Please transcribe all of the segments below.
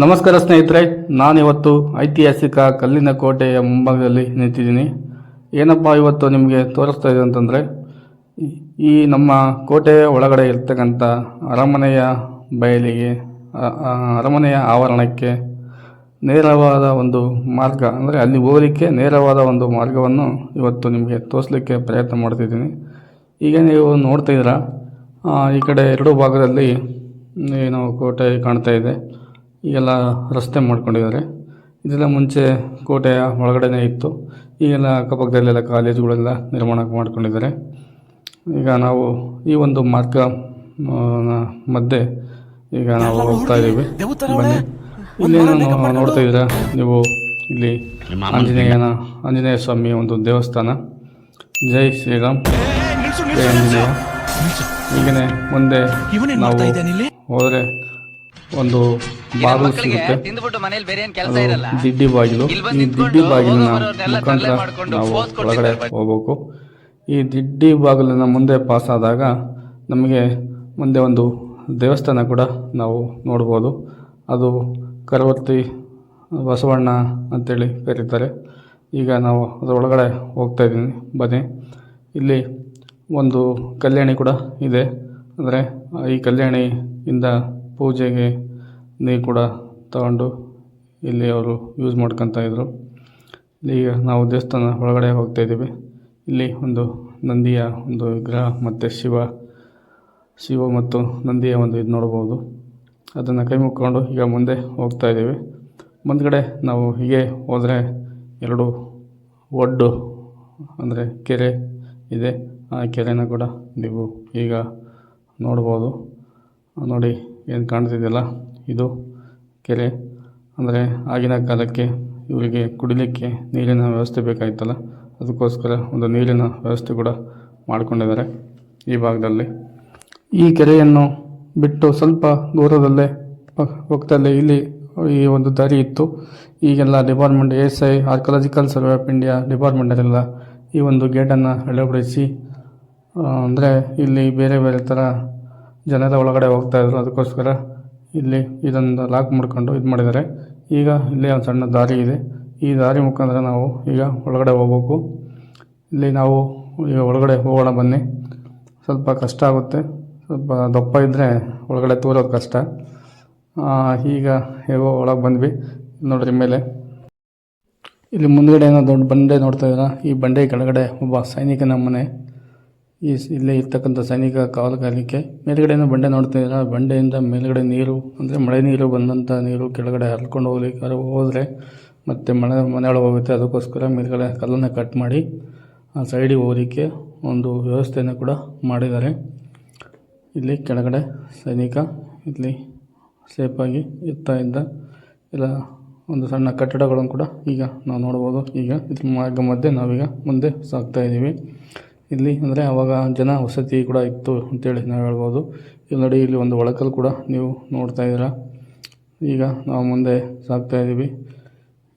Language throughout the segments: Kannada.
ನಮಸ್ಕಾರ ಸ್ನೇಹಿತರೆ, ನಾನಿವತ್ತು ಐತಿಹಾಸಿಕ ಕಲ್ಲಿನ ಕೋಟೆಯ ಮುಂಭಾಗದಲ್ಲಿ ನಿಂತಿದ್ದೀನಿ. ಏನಪ್ಪ ಇವತ್ತು ನಿಮಗೆ ತೋರಿಸ್ತಾ ಇದೆ ಅಂತಂದರೆ, ಈ ನಮ್ಮ ಕೋಟೆಯ ಒಳಗಡೆ ಇರ್ತಕ್ಕಂಥ ಅರಮನೆಯ ಬಯಲಿಗೆ ಅರಮನೆಯ ಆವರಣಕ್ಕೆ ನೇರವಾದ ಒಂದು ಮಾರ್ಗ, ಅಂದರೆ ಅಲ್ಲಿ ಹೋಗಲಿಕ್ಕೆ ನೇರವಾದ ಒಂದು ಮಾರ್ಗವನ್ನು ಇವತ್ತು ನಿಮಗೆ ತೋರಿಸ್ಲಿಕ್ಕೆ ಪ್ರಯತ್ನ ಮಾಡ್ತಿದ್ದೀನಿ. ಈಗ ನೀವು ನೋಡ್ತಾ ಈ ಕಡೆ ಎರಡೂ ಭಾಗದಲ್ಲಿ ಏನು ಕೋಟೆ ಕಾಣ್ತಾ ಇದೆ. ಈಗೆಲ್ಲ ರಸ್ತೆ ಮಾಡ್ಕೊಂಡಿದ್ದಾರೆ. ಇದೆಲ್ಲ ಮುಂಚೆ ಕೋಟೆಯ ಒಳಗಡೆನೇ ಇತ್ತು. ಈಗೆಲ್ಲ ಅಕ್ಕಪಕ್ಕದಲ್ಲೆಲ್ಲ ಕಾಲೇಜುಗಳೆಲ್ಲ ನಿರ್ಮಾಣ ಮಾಡ್ಕೊಂಡಿದ್ದಾರೆ. ಈಗ ನಾವು ಈ ಒಂದು ಮಾರ್ಗ ಮಧ್ಯೆ ಈಗ ನಾವು ಹೋಗ್ತಾ ಇದ್ದೀವಿ. ಬನ್ನಿ. ಇಲ್ಲೇನು ನೋಡ್ತಾ ಇದ್ದೀರಾ? ನೀವು ಇಲ್ಲಿ ಆಂಜನೇಯನ ಆಂಜನೇಯ ಸ್ವಾಮಿಯ ಒಂದು ದೇವಸ್ಥಾನ. ಜೈ ಶ್ರೀರಾಮ್. ಜೈ ಆಂಜನೇಯ. ಹೀಗೇ ಮುಂದೆ ನಾವು ಹೋದರೆ ಒಂದು ತಿಂದ್ಬಿಟ್ಟು ಮನೇಲಿ ಬೇರೆ ಏನ್ ಕೆಲಸ ಇರಲ್ಲ. ದಿಡ್ಡಿ ಬಾಗಿಲು. ಈ ದಿಡ್ಡಿ ಬಾಗಿಲಿನ ಮುಖಾಂತರ ನಾವು ಒಳಗಡೆ. ಹೋಗ್ಬೇಕು. ಈ ದಿಡ್ಡಿ ಬಾಗಿಲಿನ ಮುಂದೆ ಪಾಸ್ ಆದಾಗ ನಮಗೆ ಮುಂದೆ ಒಂದು ದೇವಸ್ಥಾನ ಕೂಡ ನಾವು ನೋಡ್ಬೋದು. ಅದು ಕರವರ್ತಿ ಬಸವಣ್ಣ ಅಂತೇಳಿ ಕರೀತಾರೆ. ಈಗ ನಾವು ಅದರ ಒಳಗಡೆ ಹೋಗ್ತಾ ಇದ್ದೀನಿ. ಬನ್ನಿ. ಇಲ್ಲಿ ಒಂದು ಕಲ್ಯಾಣಿ ಕೂಡ ಇದೆ. ಅಂದರೆ ಈ ಕಲ್ಯಾಣಿಯಿಂದ ಪೂಜೆಗೆ ನೀರು ಕೂಡ ತಗೊಂಡು ಇಲ್ಲಿ ಅವರು ಯೂಸ್ ಮಾಡ್ಕೊತಾ ಇದ್ದರು ಈಗ ನಾವು ದೇವಸ್ಥಾನ ಒಳಗಡೆ ಹೋಗ್ತಾ ಇದ್ದೀವಿ. ಇಲ್ಲಿ ಒಂದು ನಂದಿಯ ಒಂದು ವಿಗ್ರಹ ಮತ್ತು ಶಿವ ಶಿವ ಮತ್ತು ನಂದಿಯ ಒಂದು ಇದು ನೋಡ್ಬೋದು. ಅದನ್ನು ಕೈ ಮುಕ್ಕೊಂಡು ಈಗ ಮುಂದೆ ಹೋಗ್ತಾ ಇದ್ದೀವಿ. ಮುಂದ್ಗಡೆ ನಾವು ಹೀಗೆ ಹೋದರೆ ಎರಡು ಒಡ್ಡು ಅಂದರೆ ಕೆರೆ ಇದೆ. ಆ ಕೆರೆನ ಕೂಡ ನೀವು ಈಗ ನೋಡ್ಬೋದು. ನೋಡಿ ಏನು ಕಾಣ್ತಿದೆಯಲ್ಲ. ಇದು ಕೆರೆ. ಅಂದರೆ ಆಗಿನ ಕಾಲಕ್ಕೆ ಇವರಿಗೆ ಕುಡಿಲಿಕ್ಕೆ ನೀರಿನ ವ್ಯವಸ್ಥೆ ಬೇಕಾಗಿತ್ತಲ್ಲ ಅದಕ್ಕೋಸ್ಕರ ಒಂದು ನೀರಿನ ವ್ಯವಸ್ಥೆ ಕೂಡ ಮಾಡಿಕೊಂಡಿದ್ದಾರೆ ಈ ಭಾಗದಲ್ಲಿ. ಈ ಕೆರೆಯನ್ನು ಬಿಟ್ಟು ಸ್ವಲ್ಪ ದೂರದಲ್ಲೇ ಹೋಗ್ತಾ ಪಕ್ಕದಲ್ಲೇ ಇಲ್ಲಿ ಈ ಒಂದು ದಾರಿ ಇತ್ತು. ಈಗೆಲ್ಲ department S I archaeological survey of India ಡಿಪಾರ್ಟ್ಮೆಂಟಲ್ಲೆಲ್ಲ ಈ ಒಂದು ಗೇಟನ್ನು ಅಳವಡಿಸಿ ಅಂದರೆ ಇಲ್ಲಿ ಬೇರೆ ಬೇರೆ ಥರ ಜನರ ಒಳಗಡೆ ಹೋಗ್ತಾ ಇದ್ರು. ಅದಕ್ಕೋಸ್ಕರ ಇಲ್ಲಿ ಇದನ್ನು ಲಾಕ್ ಮಾಡ್ಕೊಂಡು ಇದು ಮಾಡಿದ್ದಾರೆ. ಈಗ ಇಲ್ಲಿ ಒಂದು ಸಣ್ಣ ದಾರಿ ಇದೆ. ಈ ದಾರಿ ಮುಖಾಂತರ ನಾವು ಈಗ ಒಳಗಡೆ ಹೋಗ್ಬೇಕು. ಇಲ್ಲಿ ನಾವು ಈಗ ಒಳಗಡೆ ಹೋಗೋಣ ಬನ್ನಿ. ಸ್ವಲ್ಪ ಕಷ್ಟ ಆಗುತ್ತೆ. ಸ್ವಲ್ಪ ದಪ್ಪ ಇದ್ದರೆ ಒಳಗಡೆ ತೋರೋದು ಕಷ್ಟ. ಈಗ ಹೇಗೋ ಒಳಗೆ ಬಂದ್ವಿ. ನೋಡ್ರಿ ಮೇಲೆ. ಇಲ್ಲಿ ಮುಂದ್ಗಡೆ ಏನೋ ದೊಡ್ಡ ಬಂಡೆ ನೋಡ್ತಾ ಇದ್ದೀರಾ? ಈ ಬಂಡೆ ಕೆಳಗಡೆ ಒಬ್ಬ ಸೈನಿಕನ ಮನೆ. ಈ ಇಲ್ಲೇ ಇರ್ತಕ್ಕಂಥ ಸೈನಿಕ ಕಾವಲು ಕಾಯಲಿಕ್ಕೆ ಮೇಲ್ಗಡೆ ಬಂಡೆ ನೋಡ್ತಾ ಇದ್ದೀರಾ? ಬಂಡೆಯಿಂದ ಮೇಲ್ಗಡೆ ನೀರು, ಅಂದರೆ ಮಳೆ ನೀರು ಬಂದಂಥ ನೀರು ಕೆಳಗಡೆ ಹರ್ಕೊಂಡು ಹೋಗ್ಲಿಕ್ಕೆ ಹೋದರೆ ಮತ್ತು ಮಳೆ ಮನೆಯೊಳಗೆ ಹೋಗುತ್ತೆ. ಅದಕ್ಕೋಸ್ಕರ ಮೇಲ್ಗಡೆ ಕಲ್ಲನ್ನು ಕಟ್ ಮಾಡಿ, ಆ ಸೈಡಿಗೆ ಹೋಗಲಿಕ್ಕೆ ಒಂದು ವ್ಯವಸ್ಥೆಯನ್ನು ಕೂಡ ಮಾಡಿದ್ದಾರೆ. ಇಲ್ಲಿ ಕೆಳಗಡೆ ಸೈನಿಕ ಇಲ್ಲಿ ಸೇಫಾಗಿ ಇರ್ತಾ ಇದ್ದ ಇಲ್ಲ ಒಂದು ಸಣ್ಣ ಕಟ್ಟಡಗಳನ್ನು ಕೂಡ ಈಗ ನಾವು ನೋಡ್ಬೋದು. ಈಗ ಇದ್ರ ಮಾರ್ಗ ಮಧ್ಯೆ ನಾವೀಗ ಮುಂದೆ ಸಾಗ್ತಾ ಇದ್ದೀವಿ. ಇಲ್ಲಿ ಅಂದರೆ ಆವಾಗ ಜನ ವಸತಿ ಕೂಡ ಇತ್ತು ಅಂತೇಳಿ ನಾವು ಹೇಳ್ಬೋದು. ಇಲ್ಲಿ ನೋಡಿ, ಇಲ್ಲಿ ಒಂದು ಒಳಕಲ್ ಕೂಡ ನೀವು ನೋಡ್ತಾ ಇದ್ದೀರಾ. ಈಗ ನಾವು ಮುಂದೆ ಸಾಗ್ತಾ ಇದ್ದೀವಿ.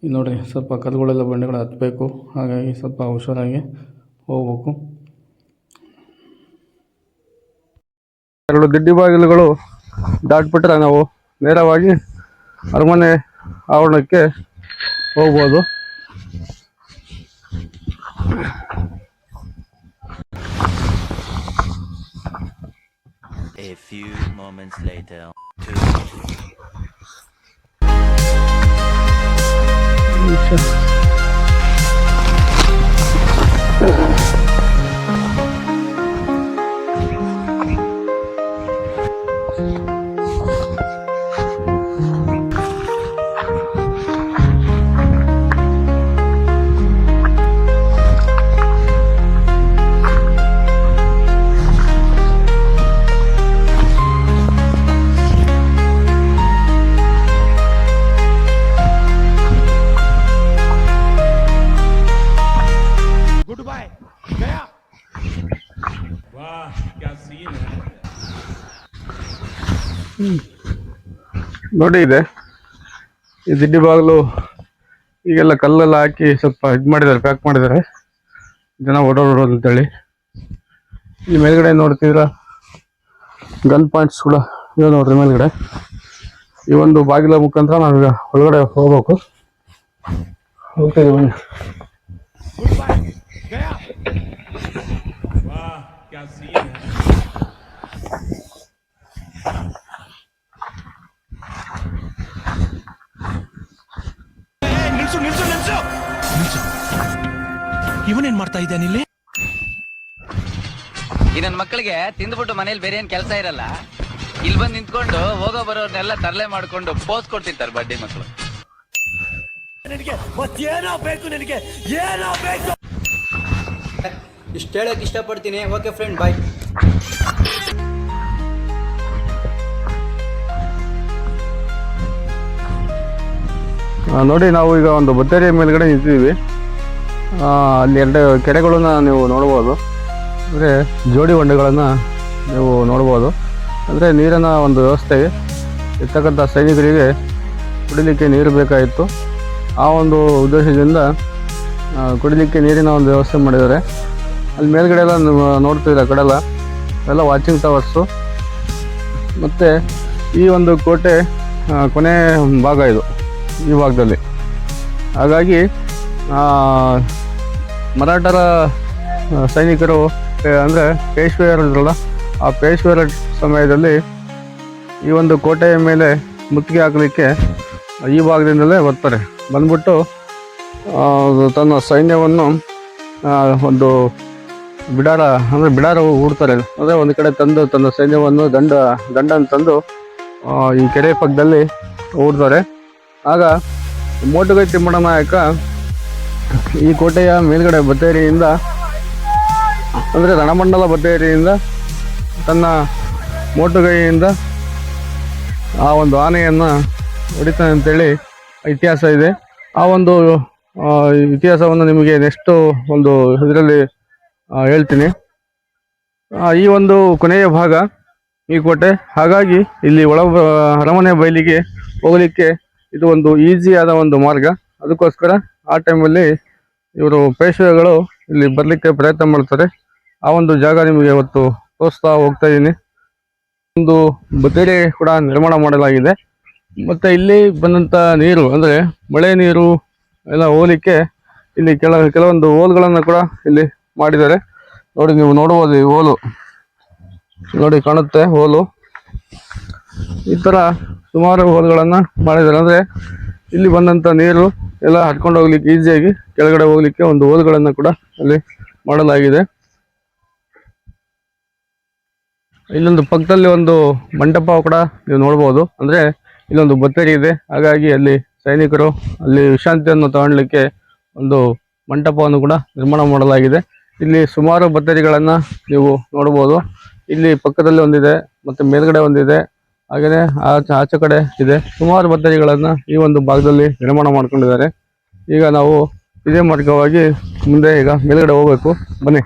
ಇಲ್ಲಿ ನೋಡಿರಿ, ಸ್ವಲ್ಪ ಕಲ್ಲುಗಳೆಲ್ಲ ಬಂಡೆಗಳು ಹತ್ತಬೇಕು ಹಾಗಾಗಿ ಸ್ವಲ್ಪ ಹುಷಾರಾಗಿ ಹೋಗ್ಬೇಕು. ಎರಡು ದಿಡ್ಡಿ ಬಾಗಿಲುಗಳು ದಾಟ್ಬಿಟ್ರೆ ನಾವು ನೇರವಾಗಿ ಅರಮನೆ ಆವರಣಕ್ಕೆ ಹೋಗ್ಬೋದು. A few moments later. Two. ನೋಡಿ ಇದೆ. ಈ ದಿಡ್ಡಿ ಬಾಗಿಲು ಈಗೆಲ್ಲ ಕಲ್ಲೆಲ್ಲ ಹಾಕಿ ಸ್ವಲ್ಪ ಇದು ಮಾಡಿದ್ದಾರೆ, ಪ್ಯಾಕ್ ಮಾಡಿದ್ದಾರೆ. ಜನ ಓಡಾಡೋದು ಅಂತೇಳಿ. ಇಲ್ಲಿ ಮೇಲ್ಗಡೆ ನೋಡ್ತಿದ್ರ ಗನ್ ಪಾಯಿಂಟ್ಸ್ ಕೂಡ ಇದೆ ನೋಡ್ರಿ ಮೇಲ್ಗಡೆ. ಈ ಒಂದು ಬಾಗಿಲ ಮುಖಾಂತರ ನಾವೀಗ ಒಳಗಡೆ ಹೋಗ್ಬೇಕು. ಹೋಗ್ತೀವಿ ಇವನೇನ್ ಮಾಡ್ತಾ ಇದ್ದಾನೆ ಇಲ್ಲಿ? ಈ ನನ್ ಮಕ್ಕಳಿಗೆ ತಿಂದ್ಬಿಟ್ಟು ಮನೇಲಿ ಬೇರೆ ಏನ್ ಕೆಲಸ ಇರಲ್ಲ. ಇಲ್ಲಿ ಬಂದು ನಿಂತ್ಕೊಂಡು ಹೋಗೋ ಬರೋರ್ನೆಲ್ಲ ತರಲೆ ಮಾಡ್ಕೊಂಡು ಪೋಸ್ ಕೊಡ್ತಿರ್ತಾರೆ ಬಡ್ಡಿ ಮಕ್ಕಳು ನಿನಗೆ ಮತ್ತೇನೋ ಬೇಕು ನಿನಗೆ ಏನೋ ಬೇಕು. ಇಷ್ಟು ಹೇಳಕ್ ಇಷ್ಟಪಡ್ತೀನಿ. ಓಕೆ ಫ್ರೆಂಡ್ ಬಾಯ್ ನೋಡಿ ನಾವು ಈಗ ಒಂದು ಬತ್ತೇರಿಯ ಮೇಲ್ಗಡೆ ನಿಂತಿದ್ದೀವಿ. ಅಲ್ಲಿ ಎರಡು ಕೆರೆಗಳನ್ನ ನೀವು ನೋಡ್ಬೋದು. ಅಂದರೆ ಜೋಡಿ ಹೊಂಡಗಳನ್ನು ನೀವು ನೋಡ್ಬೋದು. ಅಂದರೆ ನೀರಿನ ಒಂದು ವ್ಯವಸ್ಥೆ ಇರ್ತಕ್ಕಂಥ ಸೈನಿಕರಿಗೆ ಕುಡಿಲಿಕ್ಕೆ ನೀರು ಬೇಕಾಗಿತ್ತು. ಆ ಒಂದು ಉದ್ದೇಶದಿಂದ ಕುಡಿಲಿಕ್ಕೆ ನೀರಿನ ಒಂದು ವ್ಯವಸ್ಥೆ ಮಾಡಿದ್ದಾರೆ. ಅಲ್ಲಿ ಮೇಲ್ಗಡೆ ಎಲ್ಲ ನೀವು ನೋಡ್ತಿದ್ದೀರ ಆ ಕಡೆ ಎಲ್ಲ ವಾಚಿಂಗ್ ಟವರ್ಸು ಮತ್ತು ಈ ಒಂದು ಕೋಟೆ ಕೊನೆ ಭಾಗ ಇದು, ಈ ಭಾಗದಲ್ಲಿ. ಹಾಗಾಗಿ ಮರಾಠರ ಸೈನಿಕರು ಅಂದರೆ ಪೇಶ್ವೆಯರಿದ್ರಲ್ಲ ಆ ಪೇಶ್ವೆಯರ ಸಮಯದಲ್ಲಿ ಈ ಒಂದು ಕೋಟೆಯ ಮೇಲೆ ಮುತ್ತಿಗೆ ಹಾಕಲಿಕ್ಕೆ ಈ ಭಾಗದಿಂದಲೇ ಬರ್ತಾರೆ. ಬಂದ್ಬಿಟ್ಟು ತನ್ನ ಸೈನ್ಯವನ್ನು ಒಂದು ಬಿಡಾರ, ಅಂದರೆ ಬಿಡಾರ ಹೂಡ್ತಾರೆ. ಅಂದರೆ ಒಂದು ಕಡೆ ತಂದು ತನ್ನ ಸೈನ್ಯವನ್ನು ದಂಡ ದಂಡನ್ನು ತಂದು ಈ ಕೆರೆ ಪಕ್ಕದಲ್ಲಿ ಹೂಡ್ತಾರೆ. ಆಗ ಮೋಟುಗೈ ತಿಮ್ಮಣ್ಣ ನಾಯಕ ಈ ಕೋಟೆಯ ಮೇಲ್ಗಡೆ ಬತ್ತೇರಿಯಿಂದ ಅಂದರೆ ರಣಮಂಡಲ ಬತ್ತೇರಿಯಿಂದ ತನ್ನ ಮೋಟುಗೈಯಿಂದ ಆ ಒಂದು ಆನೆಯನ್ನು ಹೊಡಿತಾನೆ ಅಂತೇಳಿ ಇತಿಹಾಸ ಇದೆ. ಆ ಒಂದು ಇತಿಹಾಸವನ್ನು ನಿಮಗೆ ನೆಕ್ಸ್ಟು ಒಂದು ಇದರಲ್ಲಿ ಹೇಳ್ತೀನಿ. ಈ ಒಂದು ಕೊನೆಯ ಭಾಗ ಈ ಕೋಟೆ. ಹಾಗಾಗಿ ಇಲ್ಲಿ ಒಳ, ಅರಮನೆ ಬಯಲಿಗೆ ಹೋಗಲಿಕ್ಕೆ ಇದು ಒಂದು ಈಸಿಯಾದ ಒಂದು ಮಾರ್ಗ. ಅದಕ್ಕೋಸ್ಕರ ಆ ಟೈಮಲ್ಲಿ ಇವರು ಪೇಶ್ವೆಗಳು ಇಲ್ಲಿ ಬರಲಿಕ್ಕೆ ಪ್ರಯತ್ನ ಮಾಡ್ತಾರೆ. ಆ ಒಂದು ಜಾಗ ನಿಮಗೆ ಇವತ್ತು ತೋರಿಸ್ತಾ ಹೋಗ್ತಾ ಇದ್ದೀನಿ ಒಂದು ಬತ್ತೇರಿ ಕೂಡ ನಿರ್ಮಾಣ ಮಾಡಲಾಗಿದೆ. ಮತ್ತು ಇಲ್ಲಿ ಬಂದಂಥ ನೀರು, ಅಂದರೆ ಮಳೆ ನೀರು ಎಲ್ಲ ಹೋಲಿಕ್ಕೆ ಇಲ್ಲಿ ಕೆಲ, ಕೆಲವೊಂದು ಹೋಲ್ಗಳನ್ನು ಕೂಡ ಇಲ್ಲಿ ಮಾಡಿದ್ದಾರೆ. ನೋಡಿ, ನೀವು ನೋಡ್ಬೋದು ಈ ಹೋಲು. ನೋಡಿ, ಕಾಣುತ್ತೆ ಹೋಲು. ಈ ಥರ ಸುಮಾರು ಹೋಲ್ಗಳನ್ನು ಮಾಡಿದ್ದಾರೆ. ಅಂದರೆ ಇಲ್ಲಿ ಬಂದಂಥ ನೀರು ಎಲ್ಲ ಹಡ್ಕೊಂಡು ಹೋಗ್ಲಿಕ್ಕೆ ಈಸಿಯಾಗಿ ಕೆಳಗಡೆ ಹೋಗ್ಲಿಕ್ಕೆ ಒಂದು ಹೋಲ್ಗಳನ್ನು ಕೂಡ ಅಲ್ಲಿ ಮಾಡಲಾಗಿದೆ. ಇಲ್ಲೊಂದು ಪಕ್ಕದಲ್ಲಿ ಒಂದು ಮಂಟಪ ಕೂಡ ನೀವು ನೋಡ್ಬೋದು. ಅಂದ್ರೆ ಇಲ್ಲೊಂದು ಬತ್ತೇರಿ ಇದೆ. ಹಾಗಾಗಿ ಅಲ್ಲಿ ಸೈನಿಕರು ಅಲ್ಲಿ ವಿಶ್ರಾಂತಿಯನ್ನು ತಗೊಳ್ಳಿಕ್ಕೆ ಒಂದು ಮಂಟಪವನ್ನು ಕೂಡ ನಿರ್ಮಾಣ ಮಾಡಲಾಗಿದೆ. ಇಲ್ಲಿ ಸುಮಾರು ಬತ್ತೇರಿಗಳನ್ನ ನೀವು ನೋಡಬಹುದು ಇಲ್ಲಿ ಪಕ್ಕದಲ್ಲಿ ಒಂದಿದೆ, ಮತ್ತೆ ಮೇಲ್ಗಡೆ ಒಂದಿದೆ ಹಾಗೆಯೇ ಆಚೆ ಕಡೆ ಇದೆ. ಸುಮಾರು ಬತ್ತೇರಿಗಳನ್ನು ಈ ಒಂದು ಭಾಗದಲ್ಲಿ ನಿರ್ಮಾಣ ಮಾಡ್ಕೊಂಡಿದ್ದಾರೆ. ಈಗ ನಾವು ಇದೇ ಮಾರ್ಗವಾಗಿ ಮುಂದೆ ಈಗ ಮೇಲ್ಗಡೆ ಹೋಗ್ಬೇಕು. ಬನ್ನಿ.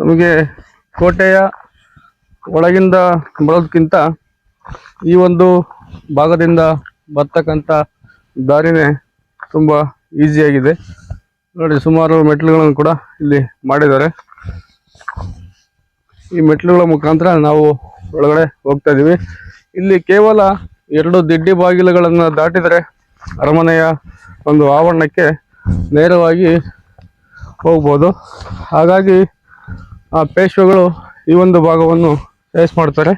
ನಮಗೆ ಕೋಟೆಯ ಒಳಗಿಂದ ಬರೋದಕ್ಕಿಂತ ಈ ಒಂದು ಭಾಗದಿಂದ ಬರ್ತಕ್ಕಂಥ ದಾರಿನೇ ತುಂಬ ಈಸಿಯಾಗಿದೆ ನೋಡಿ, ಸುಮಾರು ಮೆಟ್ಲುಗಳನ್ನು ಕೂಡ ಇಲ್ಲಿ ಮಾಡಿದ್ದಾರೆ. ಈ ಮೆಟ್ಲುಗಳ ಮುಖಾಂತರ ನಾವು ಒಳಗಡೆ ಹೋಗ್ತಾ ಇದ್ದೀವಿ ಇಲ್ಲಿ ಕೇವಲ ಎರಡು ದಿಡ್ಡಿ ಬಾಗಿಲುಗಳನ್ನು ದಾಟಿದರೆ ಅರಮನೆಯ ಒಂದು ಆವರಣಕ್ಕೆ ನೇರವಾಗಿ ಹೋಗ್ಬೋದು. ಹಾಗಾಗಿ ಆ ಪೇಶ್ವೆಗಳು ಈ ಒಂದು ಭಾಗವನ್ನು ಫೇಸ್ ಮಾಡ್ತಾರೆ.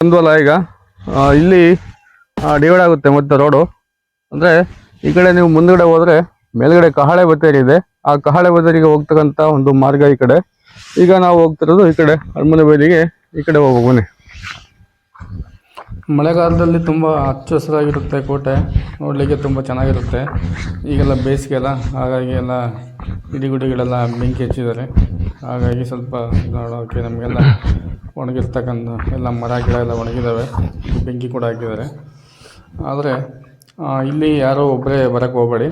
ಬಂದ್ವಲ್ಲ ಈಗ? ಇಲ್ಲಿ ಡಿವೈಡ್ ಆಗುತ್ತೆ ಮತ್ತೆ ರೋಡು. ಅಂದರೆ ಈ ಕಡೆ ನೀವು ಮುಂದ್ಗಡೆ ಹೋದ್ರೆ ಮೇಲ್ಗಡೆ ಕಹಳೆ ಬತ್ತೇರಿ ಇದೆ. ಆ ಕಹಳೆ ಬತ್ತೇರಿಗೆ ಹೋಗ್ತಕ್ಕಂಥ ಒಂದು ಮಾರ್ಗ ಈ ಕಡೆ. ಈಗ ನಾವು ಹೋಗ್ತಿರೋದು ಈ ಕಡೆ, ಅರಮನೆ ಬೈಲಿಗೆ ಈ ಕಡೆ ಹೋಗ್ಬೇಕು ಬನ್ನಿ. ಮಳೆಗಾಲದಲ್ಲಿ ತುಂಬ ಹಚ್ಚ ಹಸಿರಾಗಿರುತ್ತೆ ಕೋಟೆ. ನೋಡಲಿಕ್ಕೆ ತುಂಬ ಚೆನ್ನಾಗಿರುತ್ತೆ. ಈಗೆಲ್ಲ ಬೇಸಿಗೆ ಅಲ್ಲ ಹಾಗಾಗಿ ಎಲ್ಲ ಇಡಿಗುಡಿಗಳೆಲ್ಲ ಬೆಂಕಿ ಹಚ್ಚಿದ್ದಾರೆ. ಹಾಗಾಗಿ ಸ್ವಲ್ಪ ನೋಡೋಕ್ಕೆ ನಮಗೆಲ್ಲ ಒಣಗಿರ್ತಕ್ಕಂಥ ಎಲ್ಲ ಮರ, ಗಿಡ ಎಲ್ಲ ಒಣಗಿದ್ದಾವೆ ಬೆಂಕಿ ಕೂಡ ಹಾಕಿದ್ದಾರೆ. ಆದರೆ ಇಲ್ಲಿ ಯಾರೋ ಒಬ್ಬರೇ ಬರೋಕ್ಕೆ ಹೋಗಬೇಡಿ.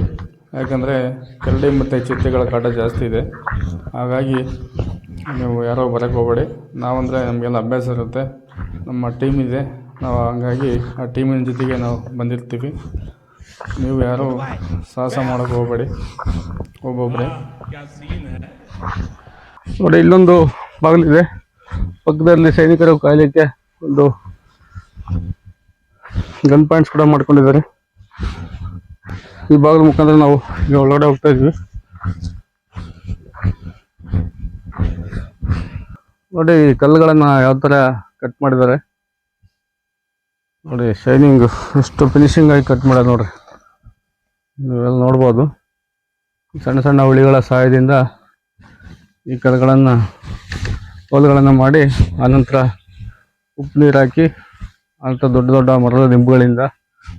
ಯಾಕಂದರೆ ಕರಡಿ ಮತ್ತು ಚಿಟ್ಟೆಗಳ ಕಾಟ ಜಾಸ್ತಿ ಇದೆ. ಹಾಗಾಗಿ ನೀವು ಯಾರೋ ಬರೋಕ್ಕೆ ಹೋಗಬೇಡಿ. ನಾವಂದರೆ ನಮಗೆಲ್ಲ ಅಭ್ಯಾಸ ಇರುತ್ತೆ. ನಮ್ಮ ಟೀಮ್ ಇದೆ. ನಾವು ಹಂಗಾಗಿ ಆ ಟೀಮಿನ ಜೊತೆಗೆ ನಾವು ಬಂದಿರ್ತೀವಿ. ನೀವು ಯಾರೂ ಸಾಹಸ ಮಾಡೋಕ್ಕೆ ಹೋಗಬೇಡಿ. ಒಬ್ಬೊಬ್ಬರೇ ನೋಡಿ, ಇಲ್ಲೊಂದು ಬಾಗಿಲಿದೆ. ಪಕ್ಕದಲ್ಲಿ ಸೈನಿಕರು ಕಾಯಲಿಕ್ಕೆ ಒಂದು ಗನ್ ಪಾಯಿಂಟ್ಸ್ ಕೂಡ ಮಾಡ್ಕೊಂಡಿದ್ದಾರೆ. ಈ ಬಾಗಿಲು ಮುಖಾಂತರ ನಾವು ಈಗ ಒಳಗಡೆ ಹೋಗ್ತಾ ಇದ್ವಿ. ನೋಡಿ ಕಲ್ಲುಗಳನ್ನ ಯಾವ ತರ ಕಟ್ ಮಾಡಿದ್ದಾರೆ. ನೋಡಿ ಶೈನಿಂಗ್ ಎಷ್ಟು ಫಿನಿಶಿಂಗ್ ಆಗಿ ಕಟ್ ಮಾಡ್ಯಾರ ನೋಡ್ರಿ. ನೀವೆಲ್ಲ ನೋಡ್ಬೋದು. ಸಣ್ಣ ಸಣ್ಣ ಹುಳಿಗಳ ಸಹಾಯದಿಂದ ಈ ಕಲ್ಲುಗಳನ್ನು ಕೋಲುಗಳನ್ನು ಮಾಡಿ, ಆನಂತರ ಉಪ್ಪು ನೀರು ಹಾಕಿ ಆನಂತರ ದೊಡ್ಡ ದೊಡ್ಡ ಮರದ ದಿಂಬುಗಳಿಂದ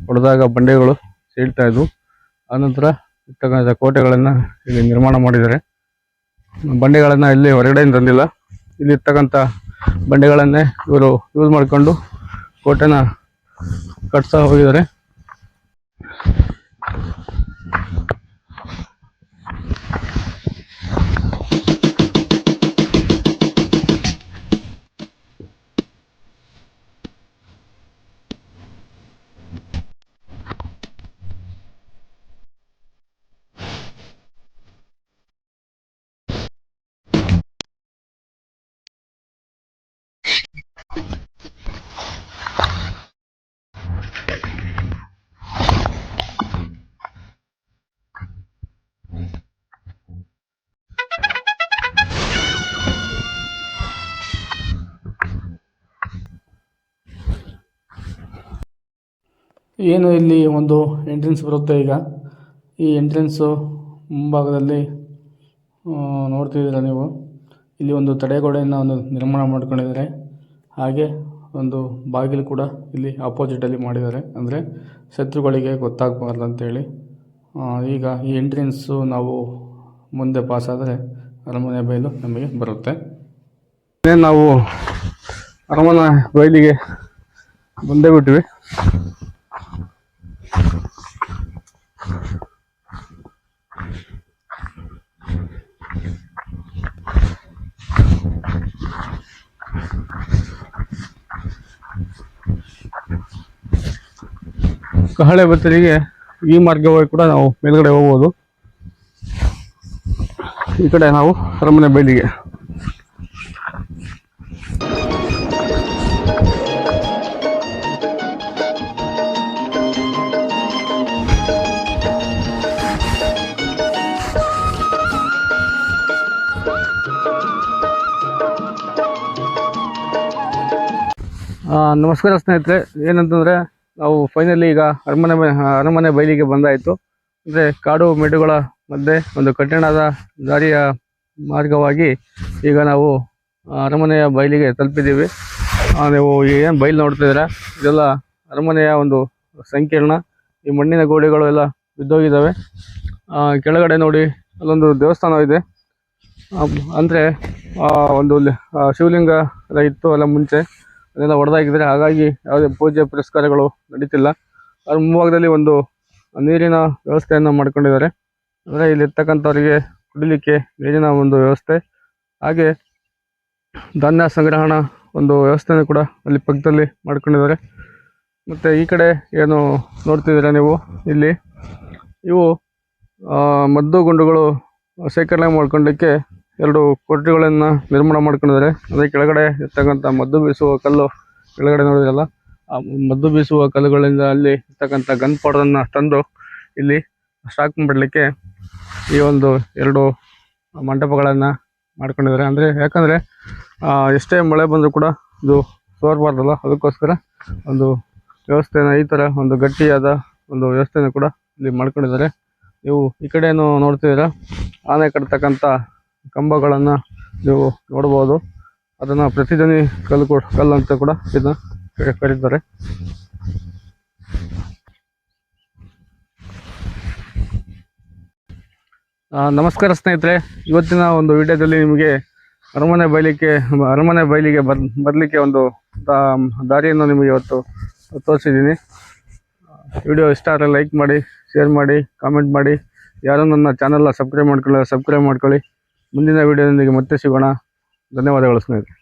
ಹೊಡೆದಾಗ ಬಂಡೆಗಳು ಸೀಳ್ತಾ ಇದ್ವು. ಆನಂತರ ಇರ್ತಕ್ಕಂಥ ಕೋಟೆಗಳನ್ನು ಇಲ್ಲಿ ನಿರ್ಮಾಣ ಮಾಡಿದ್ದಾರೆ. ಬಂಡೆಗಳನ್ನು ಇಲ್ಲಿ ಹೊರಗಡೆಯಿಂದ ತಂದಿಲ್ಲ. ಇಲ್ಲಿ ಇರ್ತಕ್ಕಂಥ ಬಂಡೆಗಳನ್ನೇ ಇವರು ಯೂಸ್ ಮಾಡಿಕೊಂಡು ಕೋಟೆನ ಕಟ್ತಾ ಹೋಗಿದ್ದಾರೆ. ಏನು ಇಲ್ಲಿ ಒಂದು ಎಂಟ್ರೆನ್ಸ್ ಬರುತ್ತೆ ಈಗ? ಈ ಎಂಟ್ರೆನ್ಸು ಮುಂಭಾಗದಲ್ಲಿ ನೋಡ್ತಿದ್ದೀರ ನೀವು? ಇಲ್ಲಿ ಒಂದು ತಡೆಗೋಡೆಯನ್ನು ಒಂದು ನಿರ್ಮಾಣ ಮಾಡ್ಕೊಂಡಿದ್ದಾರೆ. ಹಾಗೆ ಒಂದು ಬಾಗಿಲು ಕೂಡ ಇಲ್ಲಿ ಅಪೋಸಿಟಲ್ಲಿ ಮಾಡಿದ್ದಾರೆ. ಅಂದರೆ ಶತ್ರುಗಳಿಗೆ ಗೊತ್ತಾಗಬಾರ್ದು ಅಂತೇಳಿ. ಈಗ ಈ ಎಂಟ್ರೆನ್ಸು ನಾವು ಮುಂದೆ ಪಾಸ್ ಆದರೆ ಅರಮನೆ ಬಯಲು ನಮಗೆ ಬರುತ್ತೆ. ನಾವು ಅರಮನೆ ಬಯಲಿಗೆ ಬಂದೇ ಬಿಟ್ವಿ. ಕಹಳೆ ಬತ್ತರಿಗೆ ಈ ಮಾರ್ಗವಾಗಿ ಕೂಡ ನಾವು ಮೇಲ್ಗಡೆ ಹೋಗ್ಬೋದು. ಈ ಕಡೆ ನಾವು ಅರಮನೆ ಬಯಲಿಗೆ ನಮಸ್ಕಾರ ಸ್ನೇಹಿತರೆ. ಏನಂತಂದ್ರೆ, ನಾವು ಫೈನಲಿ ಈಗ ಅರಮನೆ ಅರಮನೆ ಬಯಲಿಗೆ ಬಂದಾಯಿತು. ಅಂದರೆ ಕಾಡು ಮೇಡುಗಳ ಮಧ್ಯೆ ಒಂದು ಕಠಿಣದ ದಾರಿಯ ಮಾರ್ಗವಾಗಿ ಈಗ ನಾವು ಅರಮನೆಯ ಬಯಲಿಗೆ ತಲುಪಿದ್ದೀವಿ. ನೀವು ಏನು ಬಯಲು ನೋಡ್ತಿದ್ದೀರಾ ಇದೆಲ್ಲ ಅರಮನೆಯ ಒಂದು ಸಂಕೀರ್ಣ. ಈ ಮಣ್ಣಿನ ಗೋಡೆಗಳು ಎಲ್ಲ ಬಿದ್ದೋಗಿದ್ದಾವೆ. ಕೆಳಗಡೆ ನೋಡಿ, ಅಲ್ಲೊಂದು ದೇವಸ್ಥಾನ ಇದೆ. ಅಂದರೆ ಒಂದು ಶಿವಲಿಂಗ ಇತ್ತು, ಅಲ್ಲ ಮುಂಚೆ. ಅದೆಲ್ಲ ಹೊಡೆದಾಕಿದ್ದಾರೆ ಹಾಗಾಗಿ ಯಾವುದೇ ಪೂಜೆ ಪುರಸ್ಕಾರಗಳು ನಡೀತಿಲ್ಲ. ಅದ್ರ ಮುಂಭಾಗದಲ್ಲಿ ಒಂದು ನೀರಿನ ವ್ಯವಸ್ಥೆಯನ್ನು ಮಾಡ್ಕೊಂಡಿದ್ದಾರೆ. ಅಂದರೆ ಇಲ್ಲಿರ್ತಕ್ಕಂಥವ್ರಿಗೆ ಕುಡಿಲಿಕ್ಕೆ ನೀರಿನ ಒಂದು ವ್ಯವಸ್ಥೆ. ಹಾಗೆ ಧಾನ್ಯ ಸಂಗ್ರಹಣ ಒಂದು ವ್ಯವಸ್ಥೆನೂ ಕೂಡ ಅಲ್ಲಿ ಪಕ್ಕದಲ್ಲಿ ಮಾಡ್ಕೊಂಡಿದ್ದಾರೆ. ಮತ್ತು ಈ ಕಡೆ ಏನು ನೋಡ್ತಿದ್ದೀರಾ ನೀವು? ಇಲ್ಲಿ ಇವು ಮದ್ದು ಗುಂಡುಗಳು ಶೇಖರಣೆ ಮಾಡ್ಕೊಳ್ಳಿಕ್ಕೆ ಎರಡು ಕೊಠಡಿಗಳನ್ನ ನಿರ್ಮಾಣ ಮಾಡ್ಕೊಂಡಿದ್ದಾರೆ. ಅದೇ ಕೆಳಗಡೆ ಇರ್ತಕ್ಕಂಥ ಮದ್ದು ಬೀಸುವ ಕಲ್ಲು ಕೆಳಗಡೆ ನೋಡಿದ್ರಲ್ಲ, ಆ ಮದ್ದು ಬೀಸುವ ಕಲ್ಲುಗಳಿಂದ ಅಲ್ಲಿ ಇರ್ತಕ್ಕಂಥ ಗನ್ ಪೌಡರನ್ನು ತಂದು ಇಲ್ಲಿ ಸ್ಟಾಕ್ ಮಾಡಲಿಕ್ಕೆ ಈ ಒಂದು ಎರಡು ಮಂಟಪಗಳನ್ನು ಮಾಡ್ಕೊಂಡಿದ್ದಾರೆ. ಅಂದ್ರೆ ಯಾಕಂದ್ರೆ ಎಷ್ಟೇ ಮಳೆ ಬಂದರೂ ಕೂಡ ಇದು ಸೋರ್ಬಾರ್ದಲ್ಲ. ಅದಕ್ಕೋಸ್ಕರ ಒಂದು ವ್ಯವಸ್ಥೆನ ಈ ಥರ ಒಂದು ಗಟ್ಟಿಯಾದ ಒಂದು ವ್ಯವಸ್ಥೆನ ಕೂಡ ಇಲ್ಲಿ ಮಾಡ್ಕೊಂಡಿದ್ದಾರೆ. ನೀವು ಈ ಕಡೆಯನ್ನು ನೋಡ್ತಿದ್ದೀರಾ? ಆನೆ ಕಟ್ತಕ್ಕಂಥ ಕಂಬಗಳನ್ನು ನೀವು ನೋಡಬಹುದು. ಅದನ್ನ ಪ್ರತಿಧ್ವನಿ ಕಲ್ಲು ಕಲ್ಲು ಅಂತ ಕೂಡ ಇದನ್ನ ಕರೆ- ಕರೀತಾರೆ ನಮಸ್ಕಾರ ಸ್ನೇಹಿತರೆ. ಇವತ್ತಿನ ಒಂದು ವಿಡಿಯೋದಲ್ಲಿ ನಿಮಗೆ ಅರಮನೆ ಬಯಲಿಗೆ ಅರಮನೆ ಬಯಲಿಗೆ ಬರ್, ಬರಲಿಕ್ಕೆ ಒಂದು ದಾರಿಯನ್ನು ನಿಮಗೆ ಇವತ್ತು ತೋರಿಸಿದ್ದೀನಿ. ವಿಡಿಯೋ ಇಷ್ಟ ಆದರೆ ಲೈಕ್ ಮಾಡಿ, ಶೇರ್ ಮಾಡಿ, ಕಾಮೆಂಟ್ ಮಾಡಿ. ಯಾರು ನನ್ನ ಚಾನಲ್ನ ಸಬ್ಸ್ಕ್ರೈಬ್ ಮಾಡ್ಕೊಳ್ಳಿ ಸಬ್ಸ್ಕ್ರೈಬ್ ಮಾಡ್ಕೊಳ್ಳಿ. ಮುಂದಿನ ವಿಡಿಯೋದೊಂದಿಗೆ ಮತ್ತೆ ಸಿಗೋಣ. ಧನ್ಯವಾದಗಳು ಸ್ನೇಹಿತರೆ.